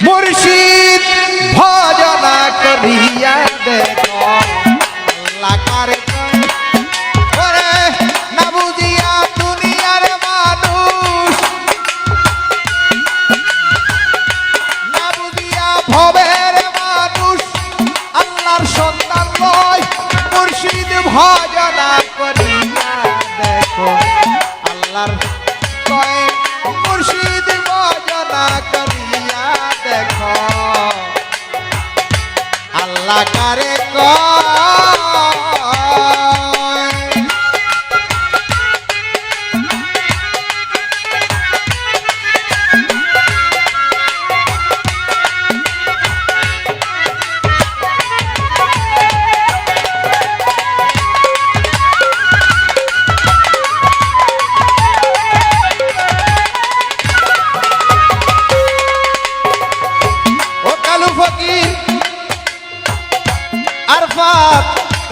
মুর্শিদ ভজনা করিয়া দেখো কারে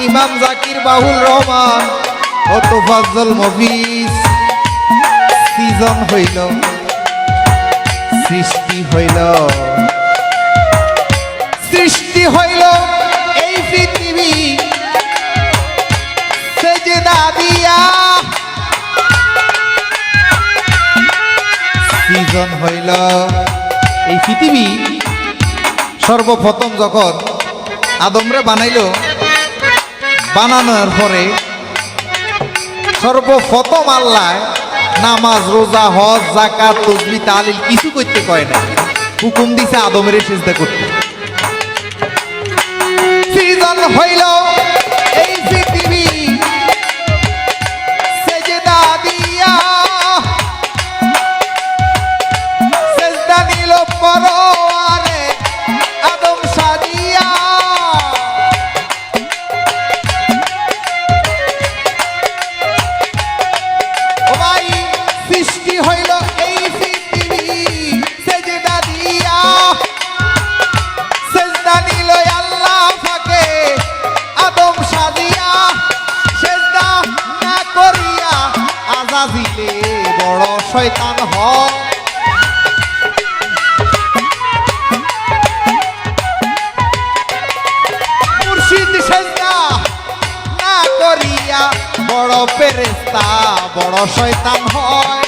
ইমাম জাকির বাহুল রহমান ও তোফাজ্জল মফিজ। সিজন হইল, সৃষ্টি হইল। সৃষ্টি হইল এই পৃথিবী, সেজদা দিয়া। সিজন হইল এই পৃথিবী। সর্বপ্রথম যখন আদমরে বানাইলো বানানোর পরে সর্বপ্রথম আল্লাহ নামাজ, রোজা, হজ জাকাত তসবি তালিল কিছু করতে কয় না হুকুম দিছে আদমের সেজদা করতে। সিজন হইল শয়তান হ বড় পেরেস্তা বড় শয়তান হয়।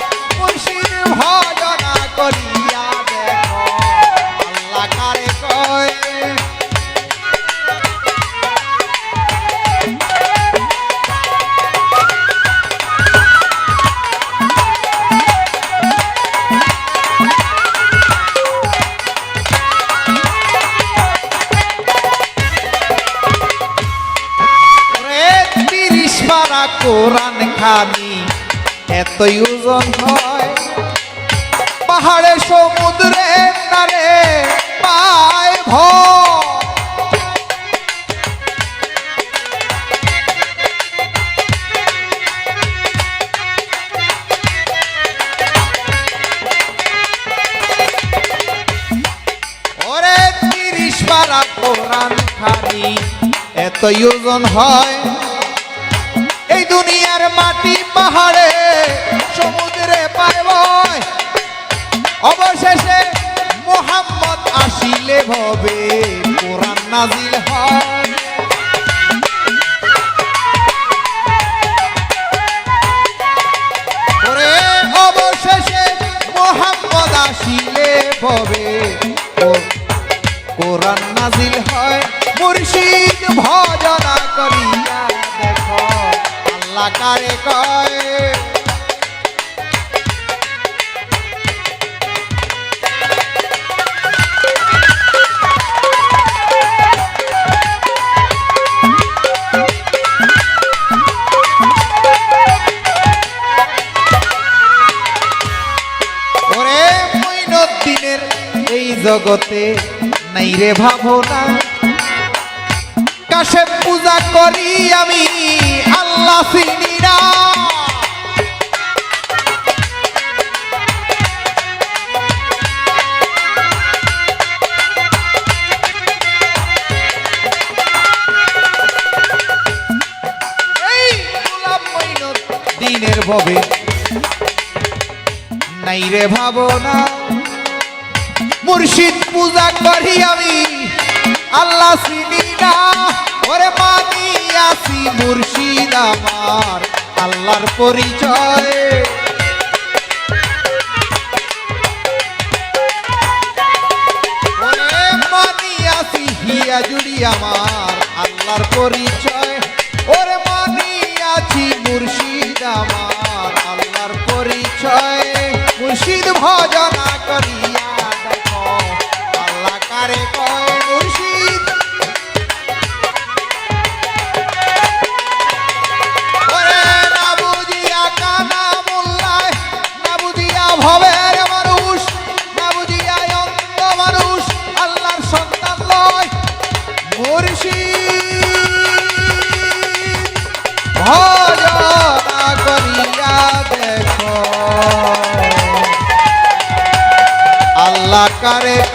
কোরআন খানি হয়। পাহাড়ে, সমুদ্রে তারে পায় ভয়। ওরে তিরিশ পারা কোরআন খানি এত ওজন হয়। মাটি পাহাড়ে সমুদ্রে পায় ভয় অবশেষে মোহাম্মদ আসিলে ভবে কোরআন নাজিল হয়। কারে কয়। জগতে নাই রে ভাবনা। আকাশে পূজা করি আমি, আল্লাহ সিনিরা দিনের ভবে। নাই রে ভাবনা, মুর্শিদ পূজা করি আমি। আল্লাহ চিনি ওরে ওরে আসি মুর্শিদ আমার আল্লাহর পরিচয়। জুড়ি আমার আল্লাহর পরিচয়। আকারে